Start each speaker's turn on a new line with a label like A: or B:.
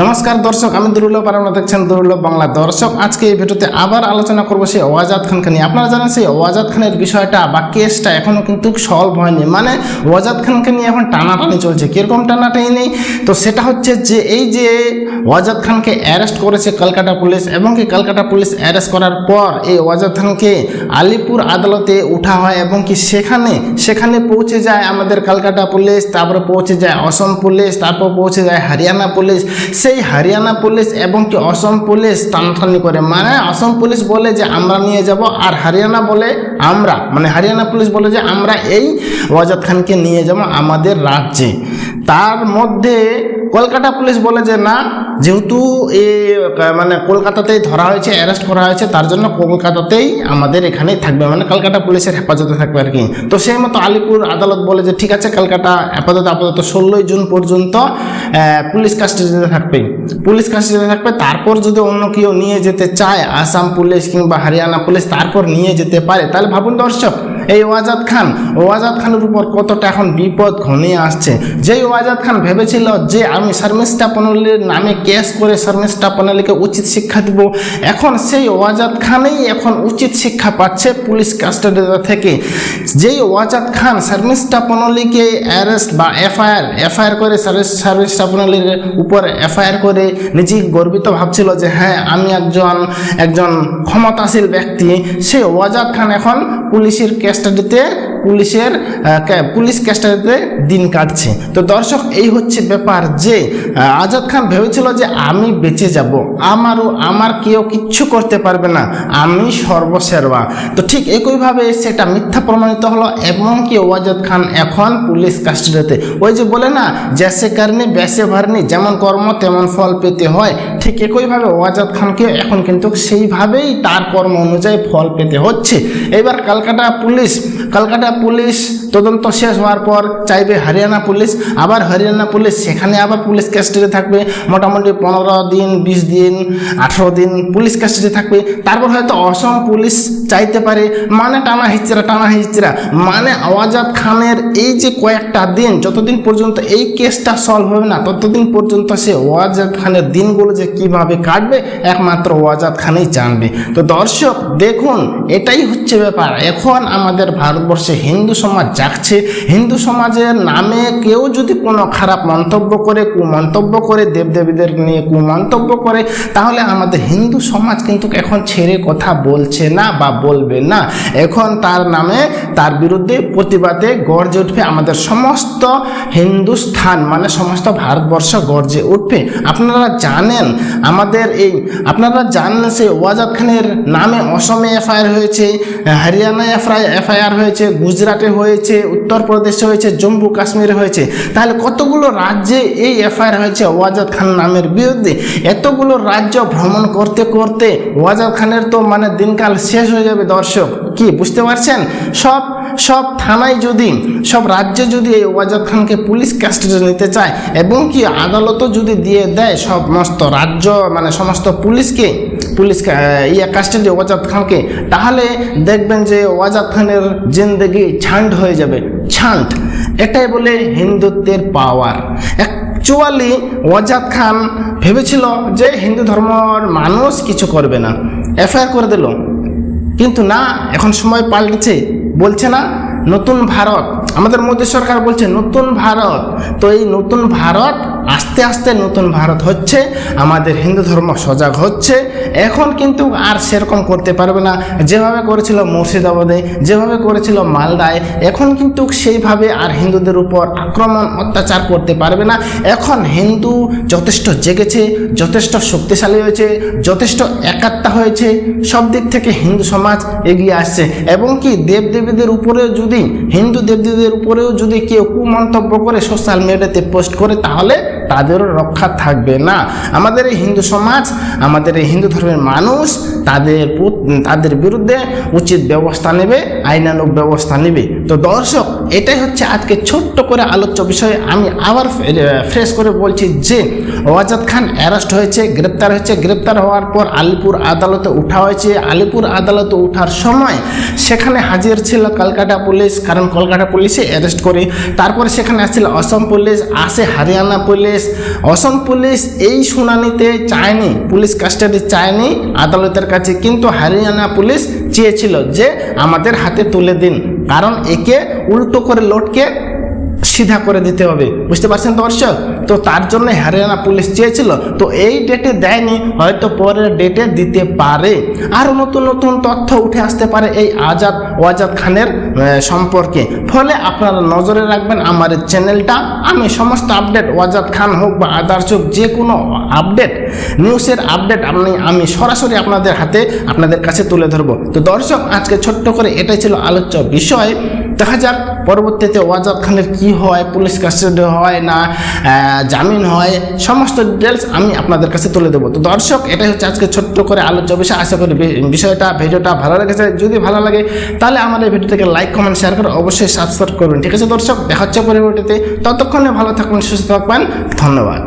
A: নমস্কার দর্শক, আমি দুর্লভ আর আপনারা দেখছেন দুর্লভ বাংলা। দর্শক, আজকে এই ভিডিওতে আবার আলোচনা করব সেই ওয়াজাদ খানকে নিয়ে। আপনারা জানেন সেই ওয়াজাদ খানের বিষয়টা বা কেসটা এখনও কিন্তু সলভ হয়নি। মানে ওয়াজাদ খানকে নিয়ে এখন টানাটানি চলছে। কীরকম টানাটানি নেই? তো সেটা হচ্ছে যে, এই যে ওয়াজাদ খানকে অ্যারেস্ট করেছে কলকাতা পুলিশ এবং কি কলকাতা পুলিশ অ্যারেস্ট করার পর এই ওয়াজাদ খানকে আলিপুর আদালতে উঠা হয় এবং কি সেখানে সেখানে পৌঁছে যায় আমাদের কলকাতা পুলিশ, তারপরে পৌঁছে যায় অসম পুলিশ, তারপর পৌঁছে যায় হরিয়ানা পুলিশ। সেই হরিয়ানা পুলিশ এবং কি অসম পুলিশ টানাটানি করে। মানে অসম পুলিশ বলে যে আমরা নিয়ে যাব আর হরিয়ানা বলে আমরা মানে হরিয়ানা পুলিশ বলে যে আমরা এই ওয়াজাদ খানকে নিয়ে যাব আমাদের রাজ্যে। তার মধ্যে কলকাতা পুলিশ বলে যে, না, যেহেতু এ মানে কলকাতাতেই ধরা হয়েছে অ্যারেস্ট করা হয়েছে, তার জন্য কলকাতাতেই আমাদের এখানেই থাকবে। মানে কলকাতা পুলিশের হেফাজতে থাকবে আর কি। তো সেই মতো আলিপুর আদালত বলে যে, ঠিক আছে, কলকাতা আপাতত আপাতত ষোলোই জুন পর্যন্ত পুলিশ কাস্টাডিতে থাকবে। পুলিশ কাস্টাডিতে থাকবে, তারপর যদি অন্য কেউ নিয়ে যেতে চায়, আসাম পুলিশ কিংবা হরিয়ানা পুলিশ, তারপর নিয়ে যেতে পারে, তাহলে ভাবুন দর্শক এই ওয়াজাদ খান, ওয়াজাদ খানের উপর কতটা এখন বিপদ ঘনিয়ে আসছে? যেই ওয়াজাদ খান ভেবেছিল যে আমি শর্মিষ্ঠা পনলির নামে কেস করে শর্মিষ্ঠা পনলিকে উচিত শিক্ষা দিব, এখন সেই ওয়াজাদ খানেই এখন উচিত শিক্ষা পাচ্ছে পুলিশ কাস্টাডি থেকে। যেই ওয়াজাদ খান শর্মিষ্ঠা পনলিকে অ্যারেস্ট বা এফআইআর এফআইআর করে শর্মিষ্ঠা পনলির উপর এফআইআর করে নিজেই গর্বিত ভাবছিল যে হ্যাঁ আমি একজন একজন ক্ষমতাশীল ব্যক্তি। সেই ওয়াজাদ খান এখন পুলিশের ক্যাস্টাডিতে পুলিশের পুলিশ ক্যাস্টাডিতে দিন কাটছে। তো দর্শক, এই হচ্ছে ব্যাপার যে আজাদ খান ভেবেছিল যে আমি বেঁচে যাব। আমারও, আমার কেউ কিচ্ছু করতে পারবে না। আমি সর্বসেরবা তো ঠিক একইভাবে সেটা মিথ্যা প্রমাণিত হলো এবং কি ওয়াজাদ খান এখন পুলিশ কাস্টাডিতে। ওই যে বলে না জ্যাসে কারণে, ব্যাসে ভারনি যেমন কর্ম, তেমন ফল পেতে হয়। ঠিক একইভাবে ওয়াজাদ খানকে এখন কিন্তু সেইভাবেই তার কর্ম অনুযায়ী ফল পেতে হচ্ছে। এবার কলকাতা পুলিশ কলকাতা পুলিশ তদন্ত শেষ হওয়ার পর চাইবে হরিয়ানা পুলিশ, আবার হরিয়ানা পুলিশ, সেখানে আবার পুলিশ কাস্টাডি থাকবে। মোটামুটি পনেরো দিন, বিশ দিন, আঠেরো দিন পুলিশ কাস্টাডি থাকবে। তারপর হয়তো অসম পুলিশ চাইতে পারে। মানে টানা হিচড়া টানা হিচড়া। মানে আওয়াজাদ খানের এই যে কয়েকটা দিন, যতদিন পর্যন্ত এই কেসটা সলভ হবে না, ততদিন পর্যন্ত সে ওয়াজাদ খানের দিনগুলো যে কীভাবে কাটবে, একমাত্র ওয়াজাদ খানেই জানবে। তো দর্শক, দেখুন, এটাই হচ্ছে ব্যাপার। এখন আমাদের ভারতবর্ষে হিন্দু সমাজ জাগছে। হিন্দু সমাজের নামে কেউ যদি কোনো খারাপ মন্তব্য করে, কুমন্তব্য করে, দেবদেবীদের নিয়ে কুমন্তব্য করে, তাহলে আমাদের হিন্দু সমাজ কিন্তু এখন ছেড়ে কথা বলছে না বা বলবে না। এখন তার নামে, তার বিরুদ্ধে প্রতিবাদে গর্জে উঠবে আমাদের সমস্ত হিন্দুস্থান মানে সমস্ত ভারতবর্ষ গর্জে উঠবে। আপনারা জানেন, আমাদের এই, আপনারা জানেন সেই ওয়াজাদ খানের নামে অসমে এফআইআর হয়েছে। হরিয়ানায় এফআইআর হয়েছে, গুজরাটে হয়েছে, উত্তরপ্রদেশে হয়েছে, জম্মু কাশ্মীরে হয়েছে। তাহলে কতগুলো রাজ্যে এই এফআইআর হয়েছে ওয়াজাদ খান নামের বিরুদ্ধে? এতগুলো রাজ্য ভ্রমণ করতে করতে ওয়াজাদ খানের তো মানে দিনকাল শেষ হয়ে যাবে দর্শক। কি, বুঝতে পারছেন? সব সব থানায় যদি, সব রাজ্যে যদি এই ওয়াজাদ খানকে পুলিশ কাস্টাডি নিতে চায়, এবং কি আদালতও যদি দিয়ে দেয় সমস্ত রাজ্য মানে সমস্ত পুলিশকে, পুলিশ ইয়ে কাস্টাডি ওয়াজাদ খানকে, তাহলে দেখবেন যে ওয়াজা খানের জিন্দগি ছান্ড হয়ে যাবে, ছান্ড। এটাই বলে হিন্দুত্বের পাওয়ার অ্যাকচুয়ালি ওয়াজাদ খান ভেবেছিল যে হিন্দু ধর্মর মানুষ কিছু করবে না। এফআইআর করে দিল। কিন্তু না, এখন সময় পাল্টেছে। বলছে না, নতুন ভারত আমাদের মোদী সরকার বলছে, নতুন ভারত। তো এই নতুন ভারত, আস্তে আস্তে নতুন ভারত হচ্ছে, আমাদের হিন্দু ধর্ম সজাগ হচ্ছে। এখন কিন্তু আর সেরকম করতে পারবে না। যেভাবে করেছিল মুর্শিদাবাদে, যেভাবে করেছিল মালদায়, এখন কিন্তু সেইভাবে আর হিন্দুদের উপর আক্রমণ, অত্যাচার করতে পারবে না। এখন হিন্দু যথেষ্ট জেগেছে, যথেষ্ট শক্তিশালী হয়েছে, যথেষ্ট একাত্তা হয়েছে। সব দিক থেকে হিন্দু সমাজ এগিয়ে আসছে। এবং কি দেবদেবীদের উপরেও যদি হিন্দু দেবদেবীদের উপরেও যদি কেউ কুমন্তব্য করে সোশ্যাল মিডিয়াতে পোস্ট করে তাহলে তাদেরও রক্ষা থাকবে না। আমাদের এই হিন্দু সমাজ, আমাদের এই হিন্দু ধর্মের মানুষ তাদের তাদের বিরুদ্ধে উচিত ব্যবস্থা নেবে, আইনানুগ ব্যবস্থা নেবে। তো দর্শক, এটাই হচ্ছে আজকে ছোট্ট করে আলোচ্য বিষয়ে। আমি আবার ফ্রেশ করে বলছি যে, ওয়াজাদ খান অ্যারেস্ট হয়েছে, গ্রেপ্তার হয়েছে। গ্রেপ্তার হওয়ার পর আলিপুর আদালতে উঠা হয়েছে। আলিপুর আদালতে ওঠার সময় সেখানে হাজির ছিল কলকাতা পুলিশ, কারণ কলকাতা পুলিশে অ্যারেস্ট করে। তারপরে সেখানে আসছিল অসম পুলিশ, আসে হরিয়ানা পুলিশ অসম পুলিশ এই শুনানিতে চায়নি, পুলিশ কাস্টাডি চায়নি, আদালতের কাছে কিন্তু হরিয়ানা পুলিশ চেয়েছিল যে আমাদের হাতে তুলে দিন। কারণ একে উল্টো করে লটকে সিধা করে দিতে হবে। বুঝতে পারছেন দর্শক? তো তার জন্য হরিয়ানা পুলিশ চেয়েছিল, তো এই ডেটে দেয়নি, হয়তো পরের ডেটে দিতে পারে। আরও নতুন নতুন তথ্য উঠে আসতে পারে এই আজাদ, ওয়াজাদ খানের সম্পর্কে। ফলে আপনারা নজরে রাখবেন আমার চ্যানেলটা। আমি সমস্ত আপডেট, ওয়াজাদ খান হোক বা আদার্স হোক, যে কোনো আপডেট, নিউজের আপডেট আপনি, আমি সরাসরি আপনাদের হাতে আপনাদের কাছে তুলে ধরবো। তো দর্শক, আজকে ছোট্ট করে এটাই ছিল আলোচ্য বিষয়। দেখা যাক পরবর্তীতে ওয়াজাদ খানের কি হয়, পুলিশ কাস্টাডি হয় না জামিন হয়, সমস্ত ডিটেলস আমি আপনাদের কাছে তুলে দেবো তো দর্শক, এটাই হচ্ছে আজকে ছোট্ট করে আলোচ্য বিষয়। আশা করি বিষয়টা, ভিডিওটা ভালো লেগেছে। যদি ভালো লাগে, তাহলে আমার এই ভিডিওটাকে লাইক কমেন্ট শেয়ার করে অবশ্যই সাবস্ক্রাইব করবেন। ঠিক আছে দর্শক, দেখা হচ্ছে পরবর্তীতে। ততক্ষণে ভালো থাকবেন সুস্থ থাকবেন ধন্যবাদ।